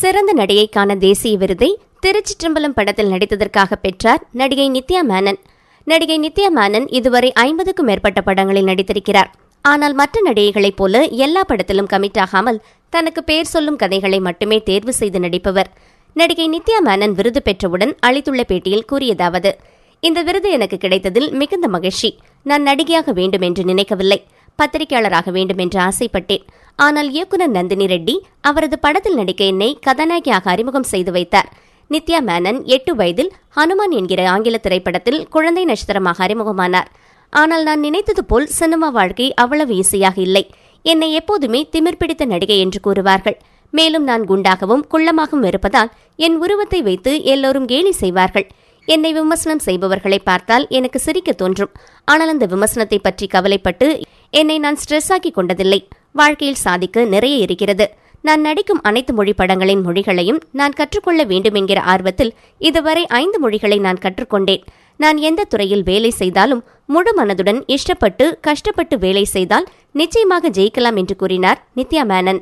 சிறந்த நடிகைக்கான தேசிய விருதை திருச்சிற்றம்பலம் படத்தில் நடித்ததற்காக பெற்றார் நடிகை நித்யா மேனன். நடிகை நித்யா மேனன் இதுவரை ஐம்பதுக்கும் மேற்பட்ட படங்களில் நடித்திருக்கிறார். ஆனால் மற்ற நடிகைகளைப் போல எல்லா படத்திலும் கமிட் ஆகாமல் தனக்கு பெயர் சொல்லும் கதைகளை மட்டுமே தேர்வு செய்து நடிப்பவர். நடிகை நித்யா மேனன் விருது பெற்றவுடன் அளித்துள்ள பேட்டியில் கூறியதாவது இந்த விருது எனக்கு கிடைத்ததில் மிகுந்த மகிழ்ச்சி. நான் நடிகையாக வேண்டும் என்று நினைக்கவில்லை. பத்திரிகையாளராக வேண்டும் என்று ஆசைப்பட்டேன். ஆனால் இயக்குனர் நந்தினி ரெட்டி அவரது படத்தில் நடிக்க என்னை கதாநாயகியாக அறிமுகம் செய்து வைத்தார். நித்யா மேனன் எட்டு வயதில் ஹனுமான் என்கிற ஆங்கில திரைப்படத்தில் குழந்தை நட்சத்திரமாக அறிமுகமானார். ஆனால் நான் நினைத்தது போல் சினிமா வாழ்க்கை அவ்வளவு ஈஸியாக இல்லை. என்னை எப்போதுமே திமிர் பிடித்த நடிகை என்று கூறுவார்கள். மேலும் நான் குண்டாகவும் குள்ளமாகவும் இருப்பதால் என் உருவத்தை வைத்து எல்லோரும் கேலி செய்வார்கள். என்னை விமர்சனம் செய்பவர்களை பார்த்தால் எனக்கு சிரிக்க தோன்றும். ஆனால் அந்த விமர்சனத்தை பற்றி கவலைப்பட்டு என்னை நான் ஸ்ட்ரெஸ் ஆக்கி கொண்டதில்லை. வாழ்க்கையில் சாதிக்க நிறைய இருக்கிறது. நான் நடிக்கும் அனைத்து மொழி படங்களின் மொழிகளையும் நான் கற்றுக்கொள்ள வேண்டும் என்கிற ஆர்வத்தில் இதுவரை ஐந்து மொழிகளை நான் கற்றுக்கொண்டேன். நான் எந்த துறையில் வேலை செய்தாலும் முழு மனதுடன் இஷ்டப்பட்டு கஷ்டப்பட்டு வேலை செய்தால் நிச்சயமாக ஜெயிக்கலாம் என்று கூறினார் நித்யா மேனன்